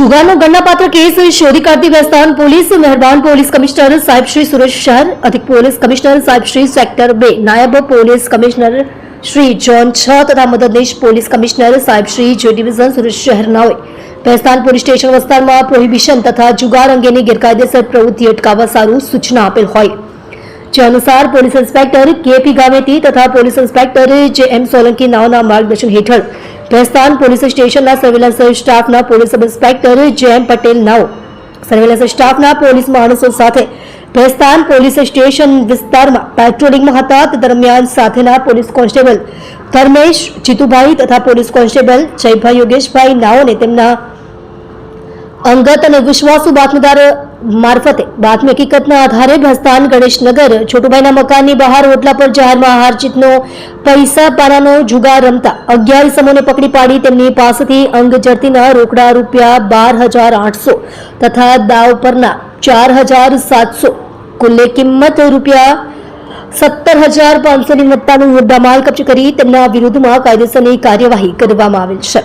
જુગારનો ગણનાપાત્ર case શોધી કાઢતી Bhestan police, મહેરબાન પોલીસ કમિશનર સાહેબ શ્રી સુરેશ શહેર, અધિક પોલીસ કમિશનર સાહેબ શ્રી સેક્ટર બે, નાયબ પોલીસ કમિશનર શ્રી જોન છ તથા મદદનીશ પોલીસ કમિશનર સાહેબ શ્રી જે ડિવિઝન સુરત શહેરનાઓએ વેસ્તાન પોલીસ સ્ટેશન વિસ્તારમાં પ્રોહિબિશન તથા જુગાર અંગેની ગેરકાયદેસર પ્રવૃત્તિ અટકાવવા સારું સૂચના આપેલ હોય. જે અનુસાર પોલીસ ઇન્સ્પેક્ટર કેપી ગામેતી તથા પોલીસ ઇન્સ્પેક્ટર જે એમ સોલંકી નાઓના માર્ગદર્શન હેઠળ ભેસ્તાન પોલીસ સ્ટેશનના સર્વેલન્સ સ્ટાફના પોલીસ સબ ઇન્સ્પેક્ટર જેમ પટેલ નાઓ સર્વેલન્સ સ્ટાફના પોલીસ માણસો સાથે ભેસ્તાન પોલીસ સ્ટેશન વિસ્તારમાં પેટ્રોલિંગમાં હતા તે દરમિયાન સાથેના પોલીસ કોન્સ્ટેબલ ધર્મેશ, જીતુભાઈ તથા પોલીસ કોન્સ્ટેબલ જયભાઈ યોગેશભાઈ નાઓને તેમના અંગત અને વિશ્વાસુ બાતમીદાર મારફતે બાતમી હકીકતના આધારે ભસ્તાન ગણેશનગર, છોટુભાઈના મકાનની બહાર ઓટલા પર જાહેરમાં હારચીતનો પૈસા પાનાનો જુગાર રમતા અગિયાર સમૂહને પકડી પાડી તેમની પાસેથી અંગ જડતીના રોકડા રૂપિયા બાર હજાર આઠસો તથા દાવ પરના ચાર હજાર સાતસો. કુલ્લે કિંમત રૂપિયા સત્તર હજાર પાંચસોની મત્તાનું મુદ્દામાલ કબજે કરી તેમના વિરુદ્ધમાં કાયદેસરની કાર્યવાહી કરવામાં આવેલ છે.